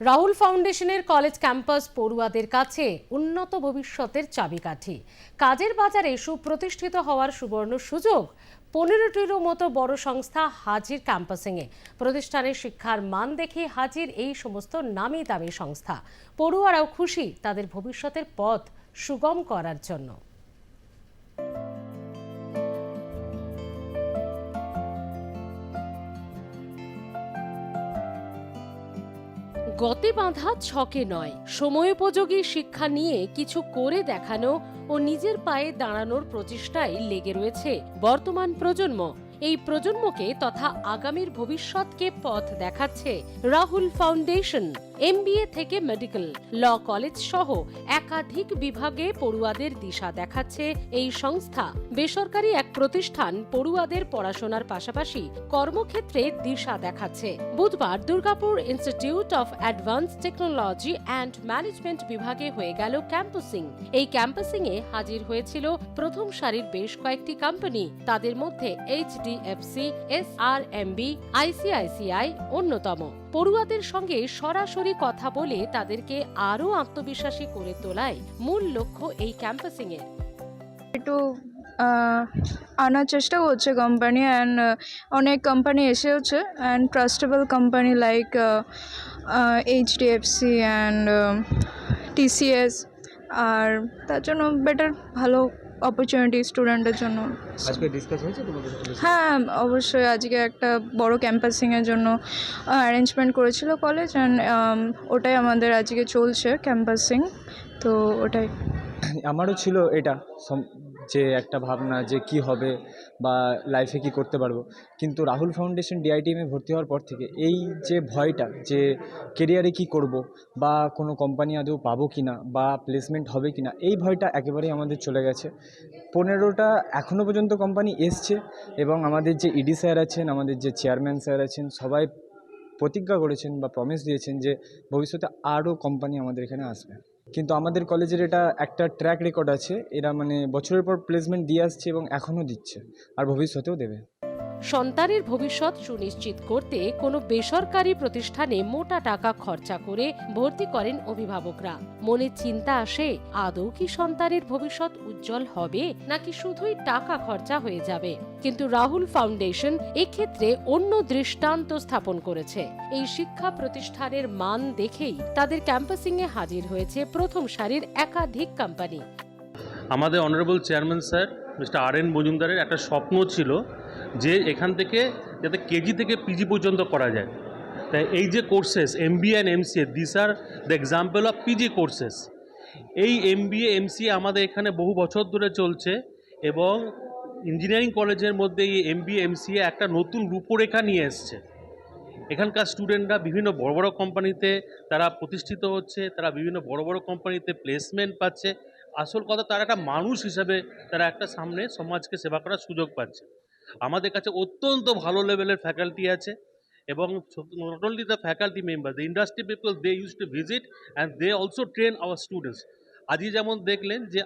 রাহুল ফাউন্ডেশনের college campus পড়ুয়াদের কাছে উন্নত ভবিষ্যতের চাবিকাঠি। কাজের বাজারে সুপ্রতিষ্ঠিত হওয়ার সুবর্ণ সুযোগ, পনেরোটিরও মতো বড় সংস্থা হাজির ক্যাম্পাসিংয়ে। প্রতিষ্ঠানের শিক্ষার মান দেখে হাজির এই সমস্ত নামি দামি সংস্থা। পড়ুয়ারাও খুশি তাদের ভবিষ্যতের পথ সুগম করার জন্য। গতে বাঁধা ছকে নয়। সময়োপযোগী শিক্ষা নিয়ে কিছু করে দেখানো ও নিজের পায়ে দাঁড়ানোর প্রচেষ্টায় লেগে রয়েছে বর্তমান প্রজন্ম। এই প্রজন্মকে তথা আগামীর ভবিষ্যৎকে পথ দেখাচ্ছে রাহুল ফাউন্ডেশন। এমবিএ থেকে মেডিকেল ল কলেজ সহ একাধিক বিভাগে পড়ুয়াদের দিশা দেখাচ্ছে এই সংস্থা। বেসরকারি এক প্রতিষ্ঠান পড়ুয়াদের পড়াশোনার পাশাপাশি কর্মক্ষেত্রে দিশা দেখাচ্ছে। বুধবার Durgapur Institute of Advance Technology and Management বিভাগে হয়ে গেল ক্যাম্পাসিং। এই ক্যাম্পাসিং এ হাজির হয়েছিল প্রথম সারির বেশ কয়েকটি কোম্পানি তাদের মধ্যে এইচডিএফসি এস আর এমবি আইসিআইসিআই অন্যতম। পড়ুয়াদের সঙ্গে সরাসরি কথা বলে তাদেরকে আরও আত্মবিশ্বাসী করে তোলাই মূল লক্ষ্য এই ক্যাম্পাসিং এর একটু আনার চেষ্টা করছে কোম্পানি অ্যান্ড অনেক company এসেওছে and trustable company like HDFC and TCS আর তার জন্য বেটার ভালো অপরচুনিটি স্টুডেন্টের জন্য। আজকে ডিসকাস হয়েছে তোমাদের হ্যাঁ অবশ্যই আজকে একটা বড় ক্যাম্পাসিংয়ের জন্য অ্যারেঞ্জমেন্ট করেছিল কলেজ অ্যান্ড ওটাই আমাদের আজকে চলছে ক্যাম্পাসিং তো ওটাই। আমারও ছিল এটা যে একটা ভাবনা যে কি হবে বা লাইফে কি করতে পারব। কিন্তু রাহুল ফাউন্ডেশন ডিআইটিএমে ভর্তি হওয়ার পর থেকে এই যে ভয়টা যে কেরিয়ারে কি করব বা কোনো কোম্পানি আদৌ পাবো কি না বা প্লেসমেন্ট হবে কি না এই ভয়টা একেবারেই আমাদের চলে গেছে। পনেরোটা এখনও পর্যন্ত কোম্পানি এসছে এবং আমাদের যে ইডি স্যার আছেন, আমাদের যে চেয়ারম্যান স্যার আছেন, সবাই প্রতিজ্ঞা করেছেন বা প্রমিস দিয়েছেন যে ভবিষ্যতে আরও কোম্পানি আমাদের এখানে আসবে। কিন্তু আমাদের কলেজের এটা একটা ট্র্যাক রেকর্ড আছে। এরা মানে বছরের পর প্লেসমেন্ট দিয়ে আসছে এবং এখনও দিচ্ছে। আর ভবিষ্যতেও দেবে। সন্তানের ভবিষ্যৎ সুনিশ্চিত করতে কোনো বেসরকারি প্রতিষ্ঠানে মোটা টাকা খরচা করে ভর্তি করেন অভিভাবকরা। মনে চিন্তা আসে, আদৌ কি সন্তানের ভবিষ্যৎ উজ্জ্বল হবে নাকি শুধুই টাকা খরচা হয়ে যাবে? কিন্তু রাহুল ফাউন্ডেশন এক্ষেত্রে অন্য দৃষ্টান্ত স্থাপন করেছে। এই শিক্ষা প্রতিষ্ঠানের মান দেখেই তাদের ক্যাম্পাসিংয়ে হাজির হয়েছে প্রথম সারির একাধিক কোম্পানি। আমাদের honourable chairman sir mister R N মজুমদারের একটা স্বপ্ন ছিল যে এখান থেকে যাতে কেজি থেকে পিজি পর্যন্ত করা যায়। তাই এই যে courses M B and MCA this are the example of PG courses এই এম বি এ এমসিএ আমাদের এখানে বহু বছর ধরে চলছে এবং ইঞ্জিনিয়ারিং কলেজের মধ্যে এই এম বি এমসিএ একটা নতুন রূপরেখা নিয়ে এসছে। এখানকার স্টুডেন্টরা বিভিন্ন বড় বড় কোম্পানিতে তারা প্রতিষ্ঠিত হচ্ছে, তারা বিভিন্ন বড় বড় কোম্পানিতে প্লেসমেন্ট পাচ্ছে আসল কথা তারা একটা মানুষ হিসাবে তারা একটা সামনে সমাজকে সেবা করার সুযোগ পাচ্ছে। আমাদের কাছে অত্যন্ত ভালো লেভেলের ফ্যাকাল্টি আছে এবং not only the faculty member the industry people they use to visit and they also train our students আজকে যেমন দেখলেন যে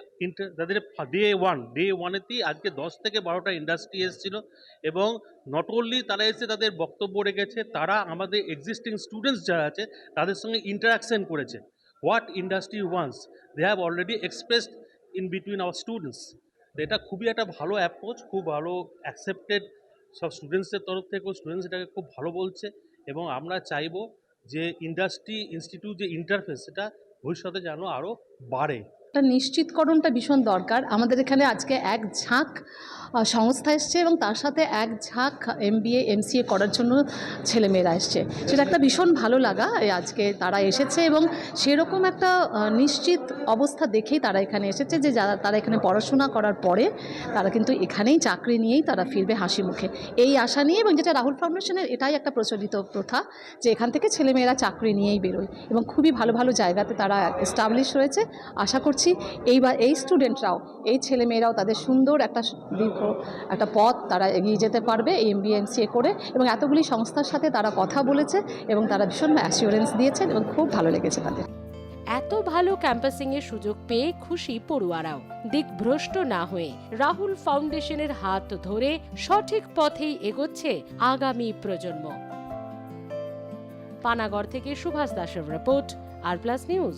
তাদের ডে ওয়ান ডে ওয়ানেতেই আজকে দশ থেকে বারোটা ইন্ডাস্ট্রি এসেছিল এবং নট অনলি তারা এসে তাদের বক্তব্য রেখেছে, তারা আমাদের এক্সিস্টিং স্টুডেন্টস যারা আছে, তাদের সঙ্গে ইন্টারাকশন করেছে। What industry wants they have already expressed in between our students তো এটা খুবই একটা ভালো অ্যাপ্রোচ খুব ভালো অ্যাকসেপ্টেড সব স্টুডেন্টসদের তরফ থেকেও স্টুডেন্টস এটাকে খুব ভালো বলছে এবং আমরা চাইব যে ইন্ডাস্ট্রি ইনস্টিটিউট যে ইন্টারফেস সেটা ভবিষ্যতে যেন আরও বাড়ে। একটা নিশ্চিতকরণটা ভীষণ দরকার। আমাদের এখানে আজকে এক ঝাঁক সংস্থা এসছে এবং তার সাথে এক ঝাঁক এম বিএ এমসিএ করার জন্য ছেলেমেয়েরা এসছে। সেটা একটা ভীষণ ভালো লাগা আজকে তারা এসেছে এবং সেরকম একটা নিশ্চিত অবস্থা দেখেই তারা এখানে এসেছে যে যারা, তারা এখানে পড়াশোনা করার পরে তারা কিন্তু এখানেই চাকরি নিয়েই তারা ফিরবে হাসি মুখে। এই আশা নিয়ে এবং যেটা রাহুল ফাউন্ডেশনের এটাই একটা প্রচলিত প্রথা যে এখান থেকে ছেলেমেয়েরা চাকরি নিয়েই বেরোয় এবং খুবই ভালো ভালো জায়গাতে তারা এস্টাবলিশ হয়েছে আশা করছি এইবার এই স্টুডেন্টরাও এই ছেলেমেয়েরাও তাদের সুন্দর একটা দীর্ঘ একটা পথ তারা এগিয়ে যেতে পারবে এই এম বিএমসিএ করে এবং এতগুলি সংস্থার সাথে তারা কথা বলেছে এবং তারা ভীষণ অ্যাসিওরেন্স দিয়েছেন এবং খুব ভালো লেগেছে তাদের। এত ভালো ক্যাম্পাসিং এর সুযোগ পেয়ে খুশি পড়ুয়ারাও। দিকভ্রষ্ট না হয়ে রাহুল ফাউন্ডেশনের হাত ধরে সঠিক পথেই এগোচ্ছে আগামী প্রজন্ম। পানাগড় থেকে সুভাষ দাসের রিপোর্ট আর প্লাস নিউজ